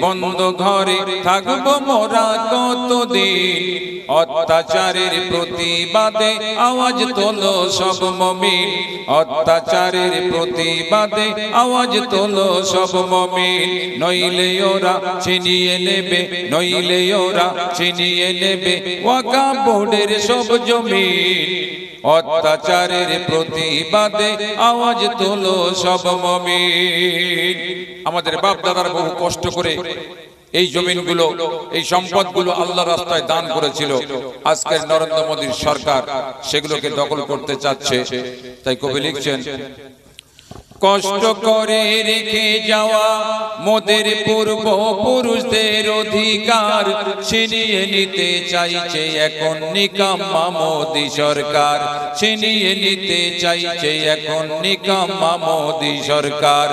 বন্ধ ঘরে থাকব মোরা কতদিন? অত্যাচারের প্রতিবাদে আওয়াজ তোলো সব মমিন। অত্যাচারের প্রতিবাদে আওয়াজ তোলো সব মমিন। নইলে ওরা ছিনিয়ে নেবে, নইলে ওরা ছিনিয়ে নেবে ওয়াকা বোর্ডের সব জমিন। অত্যাচারের প্রতিবাদে আওয়াজ তোলো সব মমিন। আমাদের বাপ দাদার বহু কষ্ট করে এই জমিনগুলো, এই সম্পদগুলো আল্লাহ রাস্তায় দান করেছিল। আজকের নরেন্দ্র মোদীর সরকার সেগুলোকে দখল করতে চাচ্ছে। তাই কবি লিখছেন কষ্ট করে রেখে যাওয়া মোদের পূর্ব পুরুষদের অধিকার ছিনিয়ে নিতে চাইছে এখন নিকাম্মা মোদী সরকার। ছিনিয়ে নিতে চাইছে এখন নিকাম্মা মোদী সরকার।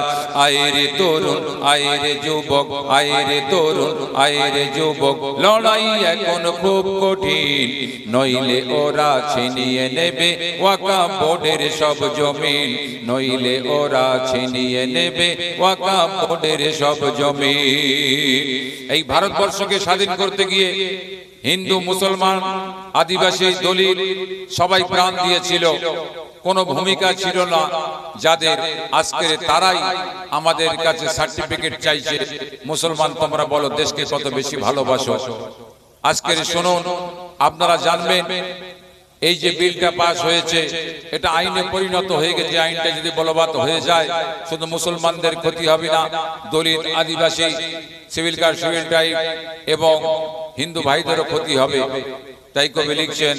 আয়ের তরুণ, আয়ের যুবক, আয়ের তরুণ, আয়ের যুবক, লড়াই এখন খুব কঠিন। নইলে ওরা ছিনিয়ে নেবে ওয়াকা বোর্ডের সব জমিন, নইলে ওরা ছিনিয়ে নেবে, ওয়াকা বোর্ডের সব জমি। এই ভারতবর্ষকে স্বাধীন করতে গিয়ে হিন্দু, মুসলমান, আদিবাসী দলিত সবাই প্রাণ দিয়েছিল। কোনো ভূমিকা ছিল না যাদের আজকের তারাই আমাদের কাছে সার্টিফিকেট চাইছে, মুসলমান তোমরা বলো দেশকে কত বেশি ভালোবাসো। আজকের শুনুন, আপনারা জানবেন এই যে বিলটা পাস হয়েছে, এটা আইনে পরিণত হয়ে গেছে আইনটা যদি বলবৎ হয়ে যায়, শুধু মুসলমানদের ক্ষতি হবে না, দলিত, আদিবাসী, সিভিল কার, সিভিল টাইপ এবং হিন্দু ভাইদেরও ক্ষতি হবে। তাই কবি লিখছেন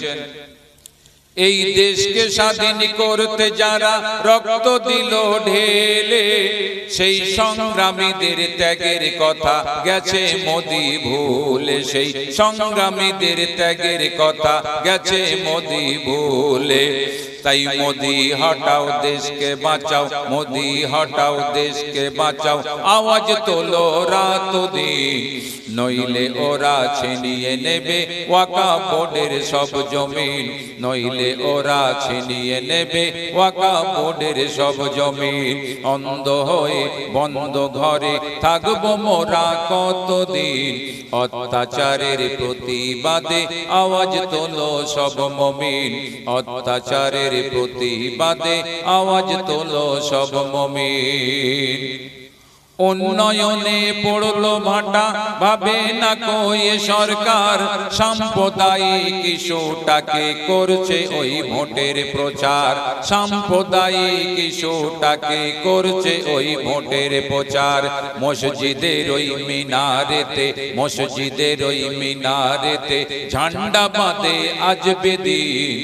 এই দেশকে স্বাধীন করতে যারা রক্ত দিল ঢেলে, সেই সংগ্রামীদের ত্যাগের কথা গেছে মোদি ভুলে, সেই সংগ্রামীদের ত্যাগের কথা গেছে মোদি ভুলে। তাই মোদি হটাও দেশকে বাঁচাও, মোদি হটাও দেশকে বাঁচাও, আওয়াজ তোলো রাত দিন নইলে ওরা ছিনিয়ে নেবে ওয়াকা বোর্ডের সব জমিন, নইলে ওরা ছিনিয়ে নেবে ওয়াকা বোর্ডের সব জমিন, অন্ধ হয়ে বন্ধ ঘরে থাকব মোরা কতদিন, অত্যাচারের প্রতিবাদে আওয়াজ তোলো সব মমিন, অত্যাচারের প্রতিবাদে আওয়াজ তোলো সব মমিন। উন্নয়নে পড়ল ভাটা, ভাবে না কয়ে সরকার, সাম্প্রদায়িক ইস্যুটাকে করছে ওই ভোটের প্রচার, সাম্প্রদায়িক ইস্যুটাকে করছে ওই ভোটের প্রচার। মসজিদের ওই মিনারেতে, মসজিদের ওই মিনারেতে ঝান্ডা বাঁধে আজ বেদিন।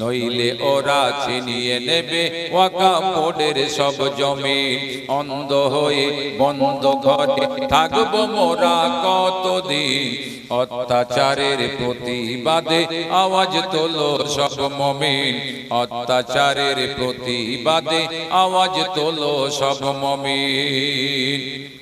নইলে ওরা ছিনিয়ে নেবে ওয়াকা বোর্ডের সব জমিন। অন্ধ হয়ে বন্ধ ঘরে থাকব মোরা কতদিন? অত্যাচারের প্রতিবাদে আওয়াজ তোলো সব মমিন। অত্যাচারের প্রতিবাদে আওয়াজ তোলো সব মমিন।